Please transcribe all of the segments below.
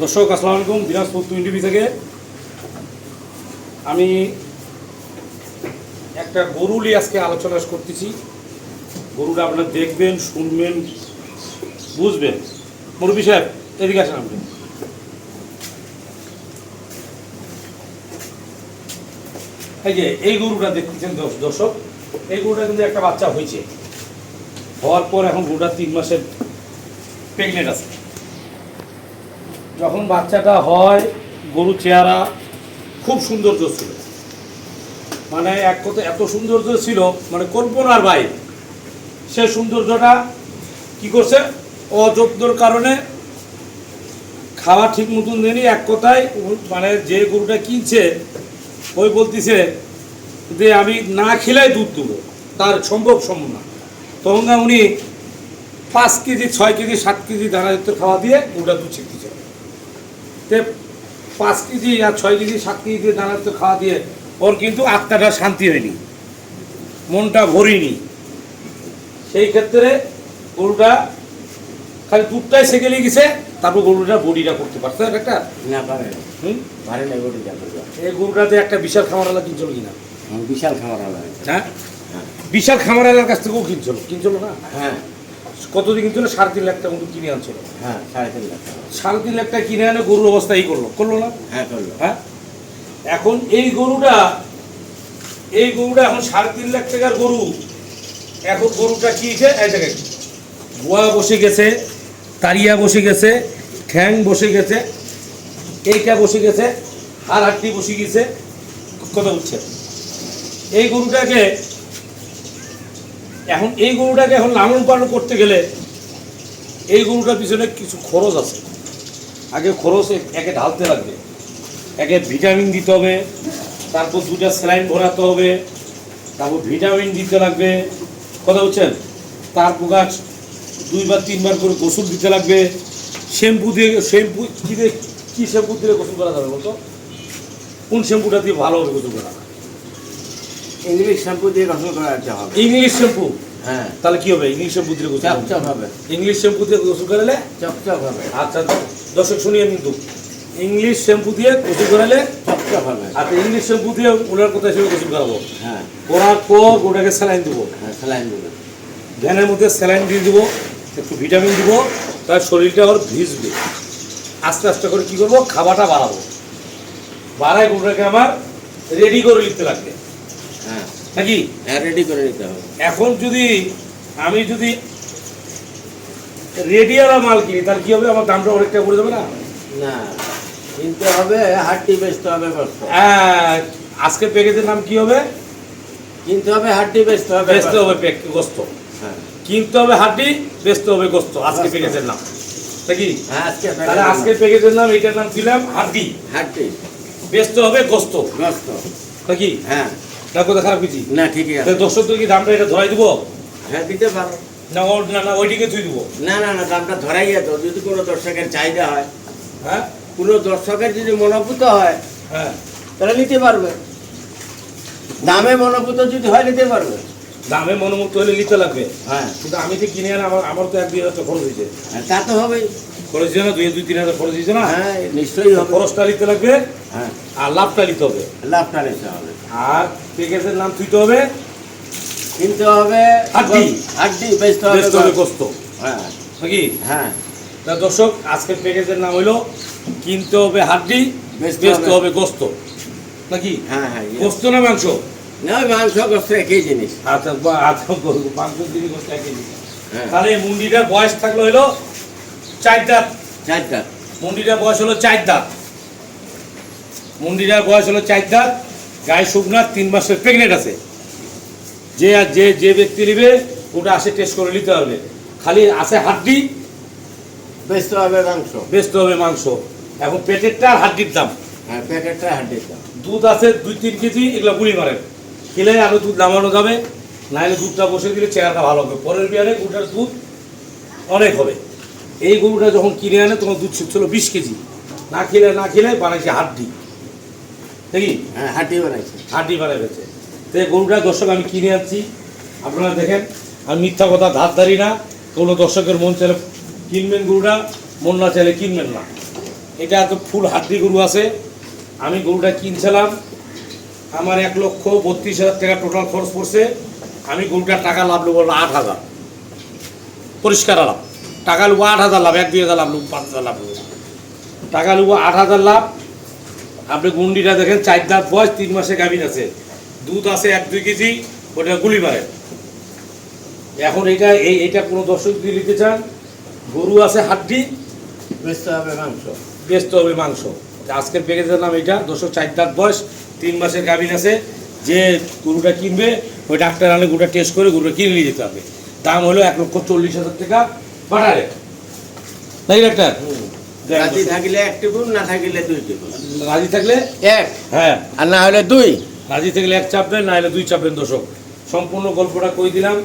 দর্শক, আসসালামু আলাইকুম, দিনাজপুর টুইন টিভি থেকে। আমি একটা গরু নিয়ে আজকে আলোচনা করতেছি। গরুটা আপনারা দেখবেন, শুনবেন, বুঝবেন। মুরব্বী সাহেব, এদিকে আসেন আপনি। এই যে, এই গরুটা দেখতেছেন দর্শক, এই গরুটা কিন্তু একটা বাচ্চা হয়েছে। হওয়ার পর এখন গরুটা তিন মাসের প্রেগনেন্ট আছে। যখন বাচ্চাটা হয়, গরু চেহারা খুব সৌন্দর্য ছিল। মানে এক কথা, এত সৌন্দর্য ছিল মানে কল্পনার বাইরে। সে সৌন্দর্যটা কি করছে? অযত্নর কারণে খাওয়া ঠিক মতন দেয়নি। এক কথায় মানে যে গরুটা কিনছে, ওই বলতিছে যে, আমি না খেলেই দুধ দেবো। তার সম্ভব সম্ভব না। তখন উনি পাঁচ কেজি, ছয় কেজি, সাত কেজি দানা দানাযুক্ত খাওয়া দিয়ে গরুটা দুধ ছিটতেছে তে পাঁচ কেজি আর ছয় কেজি সাত কেজি দিয়ে দানাযুক্ত খাওয়া দিয়ে ওর কিন্তু আত্মাটা শান্তি হয়নি মনটা ভরিনি। সেই ক্ষেত্রে গরুটা খালি দুধটাই সেকেলে গেছে তারপর গরুটা বডিটা করতে পারছে। একটা না পারে হুম? পারে না গরু এই গরুটাতে একটা বিশাল খামারওয়ালা কিনছিল কিনা? বিশাল খাবার আলাদা হ্যাঁ? হ্যাঁ। বিশাল খামারওয়ালার কাছ থেকেও কিনছিল। কিনছিল না? হ্যাঁ। কতদিন কিনছিল সাড়ে তিন লাখ টাকা মতো কিনে আনছিল? হ্যাঁ সাড়ে তিন লাখ টাকা। সাড়ে তিন লাখ টাকা কিনে আনে গরুর অবস্থা এই করল। করল না? হ্যাঁ করল। হ্যাঁ? এখন এই গরুটা এই গরুটা এখন সাড়ে তিন লাখ টাকার গরু। এখন গরুটা কি হয়েছে? এই দেখেন গোয়া বসে গেছে তারিয়া বসে গেছে ঠ্যাং বসে গেছে এইটা বসে গেছে হাড় হাড্ডি বসে গেছে কথা বুঝছে এই গরুটাকে এখন এই গরুটাকে এখন লালন পালন করতে গেলে এই গরুটার পিছনে কিছু খরচ আছে। আগে খরচ একে ঢালতে লাগবে। একে ভিটামিন দিতে হবে তারপর দুটা স্যালাইন ভরাতে হবে তারপর ভিটামিন দিতে লাগবে। কথা বলছেন? তারপর গাছ দুইবার তিনবার করে গোসল দিতে লাগবে। শ্যাম্পু দিয়ে শ্যাম্পু কী দিয়ে কী শ্যাম্পু দিলে গোসল করা যাবে বলতো? কোন শ্যাম্পুটা দিয়ে ভালো হবে গোসল করা? ইংলিশ শ্যাম্পু দিয়ে গোসল করাতে হবে। ইংলিশ শ্যাম্পু হ্যাঁ। তাহলে কি হবে? ইংলিশ শ্যাম্পু দিলে গোসল? চপচপ হবে। ইংলিশ শ্যাম্পু দিয়ে গোসল করালে? চপচপ হবে। আচ্ছা দর্শক শুনিয়ে কিন্তু ইংলিশ শ্যাম্পু দিয়ে গোসল করালে? চপচপ হবে। আচ্ছা ইংলিশ শ্যাম্পু দিয়ে ওনার কথা হিসেবে গোসল করাবো? হ্যাঁ। করার পর ওটাকে স্যালাইন দেবো। হ্যাঁ স্যালাইন দেবো। ভ্যানের মধ্যে স্যালাইন দিয়ে দেবো একটু ভিটামিন দিব তার শরীরটা ওর ভিজবে। আস্তে আস্তে করে কী করব? খাবারটা বাড়াবো। বাড়ায় গরুটাকে আমার রেডি করে নিতে লাগবে। হ্যাঁ। নাকি? হ্যাঁ রেডি করে নিতে হবে। এখন যদি আমি যদি রেডিওয়ালা মাল কিনি তাহলে কী হবে? আমার দামটা অনেকটা পড়ে যাবে না? না কিনতে হবে হাড্ডি বেচতে হবে আহ, আজকের প্যাকেজের নাম কি হবে? কিনতে হবে হাড্ডি বেচতে হবে বেচতে হবে গোস্ত। হ্যাঁ। কিনতে হবে হাড্ডি বেচতে হবে গোস্ত আজকে প্যাকেজের নাম। নাকি? হ্যাঁ আজকে আজকের প্যাকেজের নাম এটার নাম দিলাম হাড্ডি। হাড্ডি। বেচতে হবে গোস্ত। গোস্ত। নাকি? হ্যাঁ। না খারাপ কিছু? না ঠিকই আছে। দর্শক কি দামটা এটা ধরাই দিব? হ্যাঁ দিতে পারো। না ও- না না ওইটিকে তুই দিব। না না না দামটা ধরাই যেত যদি কোনো দর্শকের চাহিদা হয় হ্যাঁ? কোনো দর্শকের যদি মনোভূত হয় হ্যাঁ। তাহলে নিতে পারবে। দামে মনোভূত যদি হয় নিতে পারবে। দামে মনোমুক্ত হলে নিতে লাগবে। হ্যাঁ। কিন্তু আমি তো কিনে আনা আমার আমার তো এক দুই হাজার খরচ হয়েছে। আর তা তো হবেই। খরচ হয়েছে না দুই দুই তিন হাজার খরচ হয়েছে না? হ্যাঁ নিশ্চয়ই খরচটা নিতে লাগবে হ্যাঁ। আর লাভটা নিতে হবে। লাভটা নিতে হবে। আর প্যাকেজের নাম তুইতে হবে কিনতে হবে হাড্ডি। হাড্ডি বেচতে হবে বেচতে হবে গোস্ত। হ্যাঁ। নাকি? হ্যাঁ। তা দর্শক আজকের প্যাকেজের নাম হলো কিনতে হবে হাড্ডি বেচতে হবে। গোস্ত। নাকি? হ্যাঁ হ্যাঁ। গোস্ত না মাংস? না মাংস গোস্ত একই জিনিস। আচ্ছা আচ্ছা মাংস দিবি গোস্ত একই জিনিস। হ্যাঁ। তাহলে মুন্ডিটার বয়স থাকল হলো চার দাঁত। চারটা মুন্ডিটার বয়স হলো চার দাঁত। মুন্ডিটার বয়স হলো চার দাঁত। গায়ে শুকনা তিন মাসের প্রেগনেন্ট আছে। যে আর যে যে ব্যক্তি নেবে ওটা আসে টেস্ট করে নিতে হবে। খালি আছে হাড্ডি বেচতে হবে মাংস। বেচতে হবে মাংস। এখন পেটেরটা আর হাড্ডির দাম। হ্যাঁ প্যাকেটটা হাড্ডির দাম। দুধ আছে দুই তিন কেজি এগুলো গুলি মারেন খেলে আরও দুধ নামানো যাবে। নাহলে দুধটা বসে দিলে চেহারাটা ভালো হবে। পরের বিয়ারে গরুটার দুধ অনেক হবে। এই গরুটা যখন কিনে আনে তখন দুধ ছিল বিশ কেজি। না খেলে না খেলে বানাইছে হাড্ডি। দেখি? হ্যাঁ হাড্ডি বানাইছে। হাড্ডি বানাই ফেলছে। তো গরুটা দর্শক আমি কিনে আনছি। আপনারা দেখেন আমি মিথ্যা কথা ধার ধারি না। কোনো দর্শকের মন চাইলে কিনবেন গরুটা মন না চাইলে কিনবেন না। এটা তো ফুল হাড্ডি গরু আছে। আমি গরুটা কিনছিলাম। আমার এক লক্ষ বত্রিশ হাজার টাকা টোটাল খরচ পড়ছে। আমি গরুটার টাকা লাভ নেব আট হাজার। পরিষ্কার লাভ টাকা নেব আট হাজার লাভ এক দুই হাজার লাভ নেব পাঁচ হাজার লাভ নেব টাকা নেব আট হাজার লাভ। আপনি গুন্ডিটা দেখেন চার দাঁত বয়স তিন মাসে গাভিন আছে। দুধ আছে এক দুই কেজি ওটা গুলি মারে। এখন এটা এই এটা কোনো দর্শক যদি নিতে চান গরু আছে হাড্ডি বেচতে হবে মাংস। বেচতে হবে মাংস। আজকের প্যাকেজের নাম এটা দুশো চার দাঁত বয়স তিন মাসের গাভিন আছে। যে গরুটা কিনবে ওই ডাক্তার আনে গরুটা টেস্ট করে গরুটা কিনে নিয়ে যেতে হবে। দাম হলো এক লক্ষ চল্লিশ হাজার টাকা বাটারে নাকি ডাক্তার? রাজি থাকিলে এক টিপুন না থাকিলে দুই টিপুন রাজি থাকলে এক? হ্যাঁ। আর না হলে দুই? রাজি থাকলে এক চাপবেন না হলে দুই চাপবেন দর্শক সম্পূর্ণ গল্পটা কই দিলাম?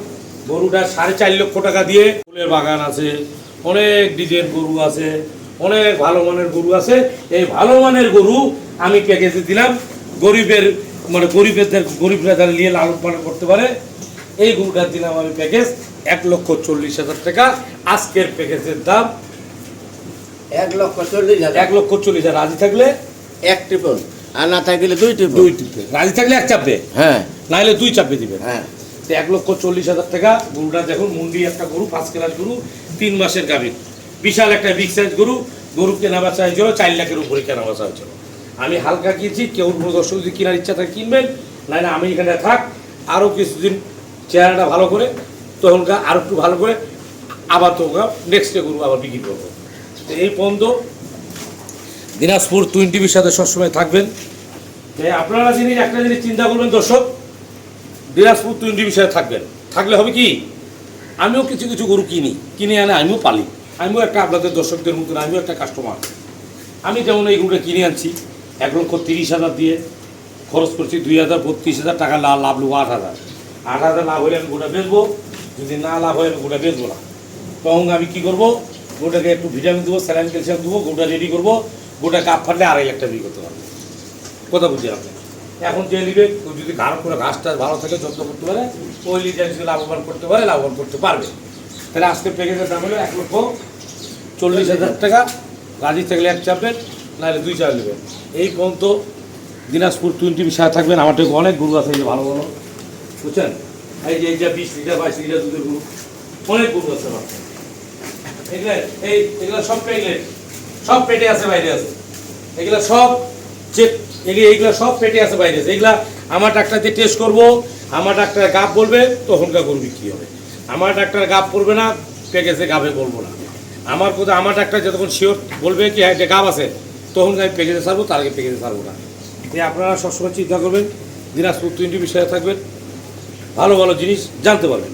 গরুটা সাড়ে চার লক্ষ টাকা দিয়ে ফুলের বাগান আছে অনেক ডিজের গরু আছে অনেক ভালো মানের গরু আছে। এই ভালো মানের গরু আমি প্যাকেজে দিলাম। গরিবের মানে গরিবের গরিবরা যারা নিয়ে লালন পালন করতে পারে এই গরুটার দিলাম আমি প্যাকেজ এক লক্ষ চল্লিশ হাজার টাকা। আজকের প্যাকেজের দাম এক লক্ষ চল্লিশ হাজার। এক লক্ষ চল্লিশ হাজার। রাজি থাকলে? এক টিপুন। আর না থাকিলে দুই টিপুন। দুই টিপে। রাজি থাকলে এক চাপবে? হ্যাঁ। নাহলে দুই চাপে দিবেন হ্যাঁ। তো এক লক্ষ চল্লিশ হাজার টাকা গরুটা দেখুন মুন্ডি একটা গরু পাঁচ ক্লাস গরু তিন মাসের গাভীর বিশাল একটা বিগ সাইজ গরু গরু কেনা বেচা হয়েছিল চার লাখের উপরে কেনা বেচা হয়েছিল। আমি হালকা কিনছি কেউ কোনো দর্শক যদি কেনার ইচ্ছা থাকে কিনবেন নাহলে আমি এখানে থাক আরও কিছুদিন চেহারাটা ভালো করে তখনকার আরও একটু ভালো করে আবার তো নেক্সট ডে গরু আবার বিক্রি করব। এই পর্যন্ত দিনাজপুর টুইন টিভির সাথে সবসময় থাকবেন। আপনারা জিনিস একটা জিনিস চিন্তা করবেন দর্শক দিনাজপুর টুয়েন্টি সাথে থাকবেন। থাকলে হবে কি? আমিও কিছু কিছু গরু কিনি কিনে আনে আমিও পালি। আমিও একটা আপনাদের দর্শকদের মতন আমিও একটা কাস্টমার আমি যেমন এই গরুটা কিনে আনছি এক লক্ষ তিরিশ হাজার দিয়ে। খরচ করছি দুই হাজার বত্রিশ হাজার টাকা লাভ লাভ নেব আট হাজার। আট হাজার লাভ হলে আমি গোটা বেচবো যদি না লাভ হয় আমি গোটা বেচবো না। তখন আমি কী করব? গোটাকে একটু ভিটামিন দেবো, স্যালাইন ক্যালসিয়াম দেবো, গোটা রেডি করব, গোটা কাপ ফাটলে আড়াই লাখ টাকা করতে পারব। কথা বুঝি আপনি? এখন যে নিবে যদি ঘাড় করে ঘাসটা ভালো থাকে, যত্ন করতে পারে, ওই লিটার লাভবান করতে পারে, লাভবান করতে পারবে। তাহলে আজকে প্যাকেজের দাম হলো এক লক্ষ চল্লিশ হাজার টাকা। রাজি থাকলে এক চাপবেন নাহলে দুই চাপ নেবেন এই পর্যন্ত দিনাজপুর টোয়েন্টি সাথে থাকবেন। আমার থেকে অনেক গরু আছে যে ভালো ভালো। বুঝছেন? এই যে এই যে বিশ লিটার, বাইশ লিটার দুধের গরু, অনেক গরু আছে আমার এগুলো, এই, এগুলো সব প্যাকেট সব পেটে আছে বাইরে আছে এগুলো সব চেক এগুলো সব পেটে আছে বাইরে এগুলা আমার ডাক্তার দিয়ে টেস্ট করব, আমার ডাক্তার গাপ বলবে, তখনকার গরু বিক্রি হবে? আমার ডাক্তার গাপ করবে না প্যাকেজে গাবে বলব না। আমার কোথাও আমার ডাক্তার যতক্ষণ শিওর বলবে কি হ্যাঁ যে গাপ আছে তখন আমি প্যাকেজে ছাড়বো, তার আগে প্যাকেজে ছাড়বো না। এই আপনারা সবসময় চিন্তা করবেন, দিনাজপুর টোয়েন্টি বিষয়ে থাকবেন। ভালো ভালো জিনিস জানতে পারবেন।